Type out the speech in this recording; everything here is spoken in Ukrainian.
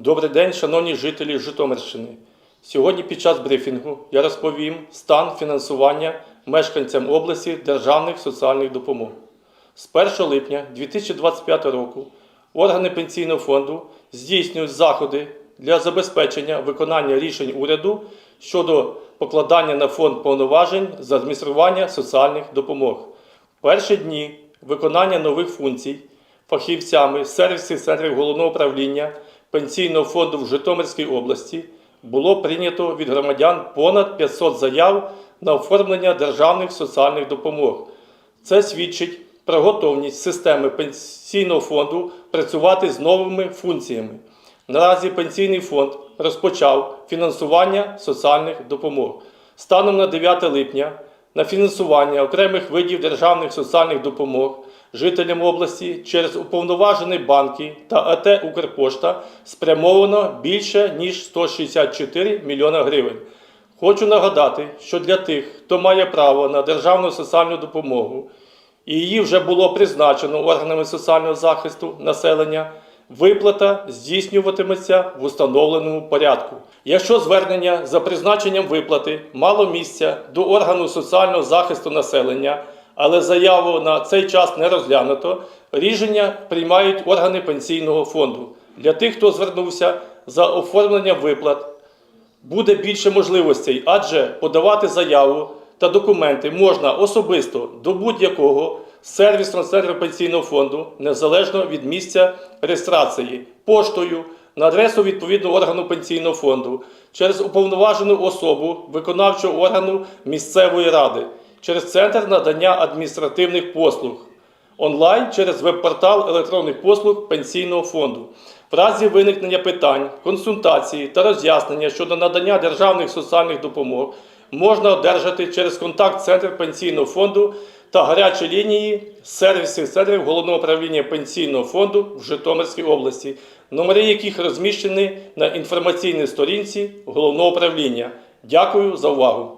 Добрий день, шановні жителі Житомирщини. Сьогодні під час брифінгу я розповім стан фінансування мешканцям області державних соціальних допомог. З 1 липня 2025 року органи пенсійного фонду здійснюють заходи для забезпечення виконання рішень уряду щодо покладання на фонд повноважень з адміністрування соціальних допомог. Перші дні виконання нових функцій фахівцями сервісів центрів головного управління Пенсійного фонду в Житомирській області було прийнято від громадян понад 500 заяв на оформлення державних соціальних допомог. Це свідчить про готовність системи пенсійного фонду працювати з новими функціями. Наразі пенсійний фонд розпочав фінансування соціальних допомог. Станом на 9 липня на фінансування окремих видів державних соціальних допомог жителям області через уповноважені банки та АТ Укрпошта спрямовано більше ніж 164 мільйона гривень. Хочу нагадати, що для тих, хто має право на державну соціальну допомогу, і її вже було призначено органами соціального захисту населення, виплата здійснюватиметься в установленому порядку. Якщо звернення за призначенням виплати мало місця до органу соціального захисту населення, але заяву на цей час не розглянуто, рішення приймають органи пенсійного фонду. Для тих, хто звернувся за оформленням виплат, буде більше можливостей, адже подавати заяву та документи можна особисто до будь-якого сервісного центру пенсійного фонду, незалежно від місця реєстрації, поштою на адресу відповідного органу пенсійного фонду, через уповноважену особу виконавчого органу місцевої ради, через центр надання адміністративних послуг онлайн через веб-портал електронних послуг пенсійного фонду. В разі виникнення питань, консультації та роз'яснення щодо надання державних соціальних допомог можна одержати через контакт-центр пенсійного фонду та гарячі лінії сервісів центрів головного управління пенсійного фонду в Житомирській області, номери яких розміщені на інформаційній сторінці головного управління. Дякую за увагу.